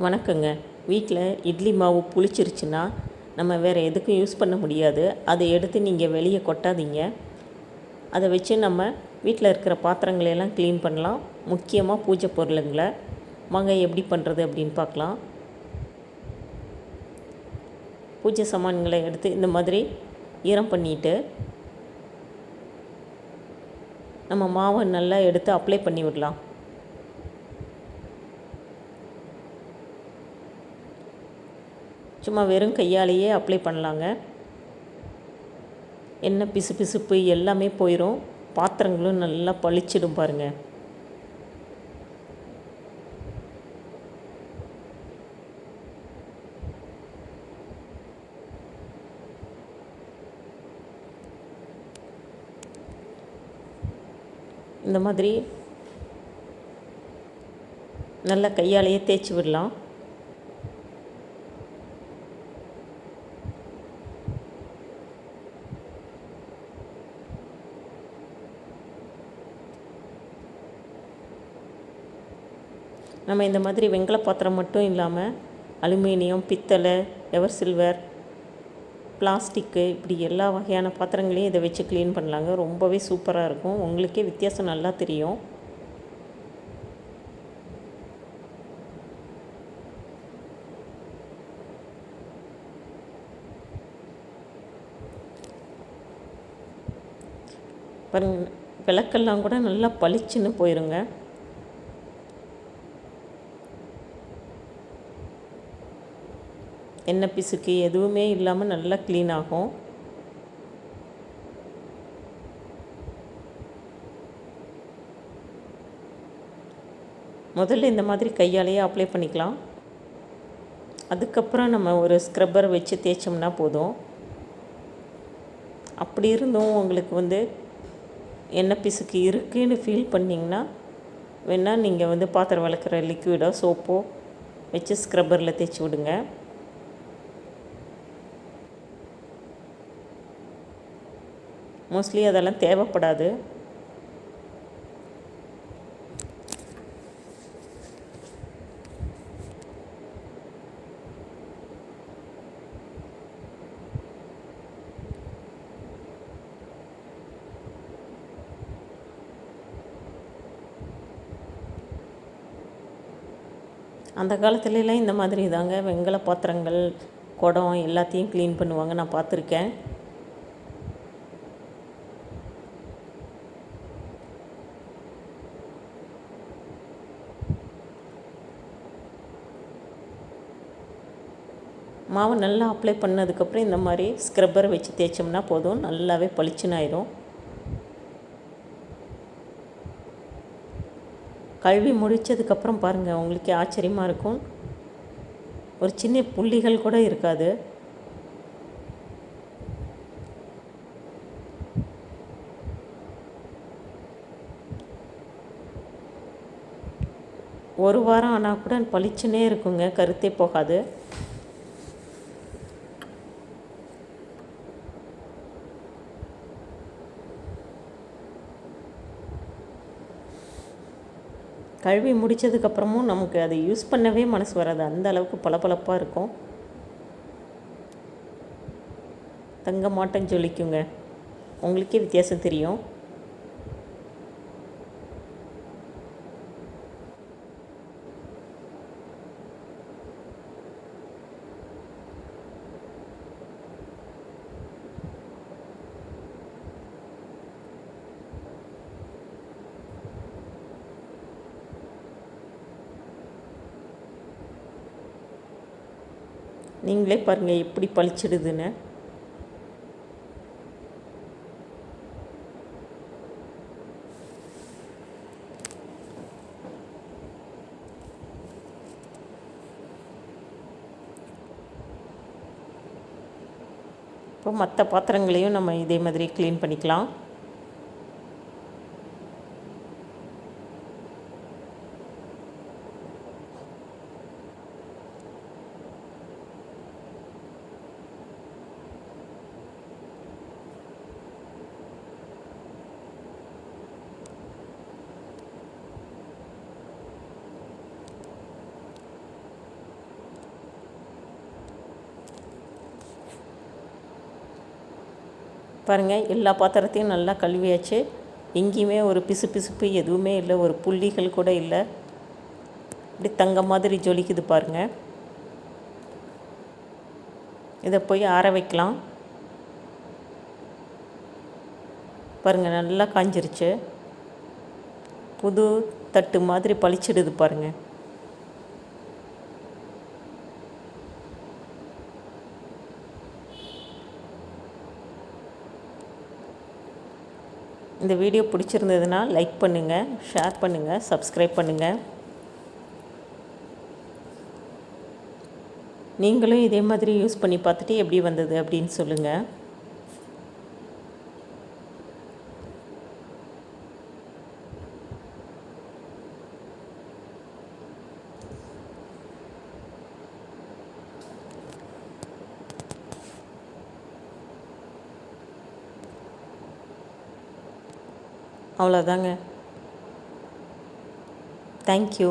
வணக்கங்க. வீட்டில் இட்லி மாவு புளிச்சிருச்சுன்னா நம்ம வேறு எதுக்கும் யூஸ் பண்ண முடியாது. அதை எடுத்து நீங்கள் வெளியே கொட்டாதீங்க. அதை வச்சு நம்ம வீட்டில் இருக்கிற பாத்திரங்களையெல்லாம் க்ளீன் பண்ணலாம். முக்கியமாக பூஜை பொருளுங்களை. வாங்க எப்படி பண்ணுறது அப்படின்னு பார்க்கலாம். பூஜை சாமான்களை எடுத்து இந்த மாதிரி ஈரம் பண்ணிட்டு நம்ம மாவை நல்லா எடுத்து அப்ளை பண்ணி விடலாம். சும்மா வெறும் கையாலேயே அப்ளை பண்ணலாங்க. என்ன பிசு பிசுப்பு எல்லாமே போயிடும் பாத்திரங்களும் நல்லா பளிச்சிடும் பாருங்கள் இந்த மாதிரி நல்லா கையாலேயே தேய்ச்சி விடலாம். நம்ம இந்த மாதிரி வெங்கல பாத்திரம் மட்டும் இல்லாமல் அலுமினியம் பித்தளை எவர் சில்வர் பிளாஸ்டிக்கு இப்படி எல்லா வகையான பாத்திரங்களையும் இதை வச்சு க்ளீன் பண்ணலாங்க. ரொம்பவே சூப்பராக இருக்கும். உங்களுக்கே வித்தியாசம் நல்லா தெரியும். பாருங்க விளக்கெல்லாம் கூட நல்லா பளிச்சுன்னு போயிருங்க. எண்ணெய் பிசுக்கு எதுவுமே இல்லாமல் நல்லா க்ளீன் ஆகும். முதல்ல இந்த மாதிரி கையாலேயே அப்ளை பண்ணிக்கலாம். அதுக்கப்புறம் நம்ம ஒரு ஸ்க்ரப்பர் வச்சு தேய்ச்சோம்னா போதும். அப்படி இருந்தும் உங்களுக்கு வந்து எண்ணெய் பிசுக்கு இருக்குன்னு ஃபீல் பண்ணிங்கன்னா வேணால் நீங்கள் வந்து பாத்திரம் வளர்க்குற லிக்விடோ சோப்போ வச்சு ஸ்க்ரப்பரில் தேய்ச்சி விடுங்க. மோஸ்ட்லி அதெல்லாம் தேவைப்படாது. அந்த காலத்துலலாம் இந்த மாதிரி தாங்க. வெங்கல பாத்திரங்கள் குடம் எல்லாத்தையும் க்ளீன் பண்ணுவாங்க. நான் பார்த்துருக்கேன். மாவு நல்லா அப்ளை பண்ணதுக்கப்புறம் இந்த மாதிரி ஸ்க்ரப்பர் வச்சு தேய்ச்சோம்னா போதும். நல்லாவே பளிச்சுன்னு ஆயிரும் கழுவி முடித்ததுக்கப்புறம் பாருங்கள் உங்களுக்கே ஆச்சரியமாக இருக்கும். ஒரு சின்ன புள்ளிகள் கூட இருக்காது. ஒரு வாரம் ஆனால் கூட பளிச்சுன்னே இருக்குங்க கருத்தே போகாது. கழுவி முடித்ததுக்கப்புறமும் நமக்கு அதை யூஸ் பண்ணவே மனசு வராது. அந்த அளவுக்கு பளபளப்பாக இருக்கும். தங்க மாட்டம் ஜொலிக்குங்க உங்களுக்கே வித்தியாசம் தெரியும். நீங்களே பாருங்கள் எப்படி பளிச்சிடுதுன்னு. இப்போ மற்ற பாத்திரங்களையும் நம்ம இதே மாதிரி க்ளீன் பண்ணிக்கலாம். பாருங்கள் எல்லா பாத்திரத்தையும் நல்லா கழுவியாச்சு. எங்கேயுமே ஒரு பிசு பிசுப்பு எதுவுமே இல்லை ஒரு புள்ளிகள் கூட இல்லை. இப்படி தங்க மாதிரி ஜொலிக்குது பாருங்கள் இதை போய் ஆற வைக்கலாம். பாருங்கள் நல்லா காஞ்சிருச்சு. புது தட்டு மாதிரி பளிச்சிடுது பாருங்கள் இந்த வீடியோ பிடிச்சிருந்ததுன்னா லைக் பண்ணுங்கள் ஷேர் பண்ணுங்கள் சப்ஸ்கிரைப் பண்ணுங்கள் நீங்களும் இதே மாதிரி யூஸ் பண்ணி பார்த்துட்டு எப்படி வந்தது அப்படின்னு சொல்லுங்கள் அவ்வளோதாங்க தேங்க்யூ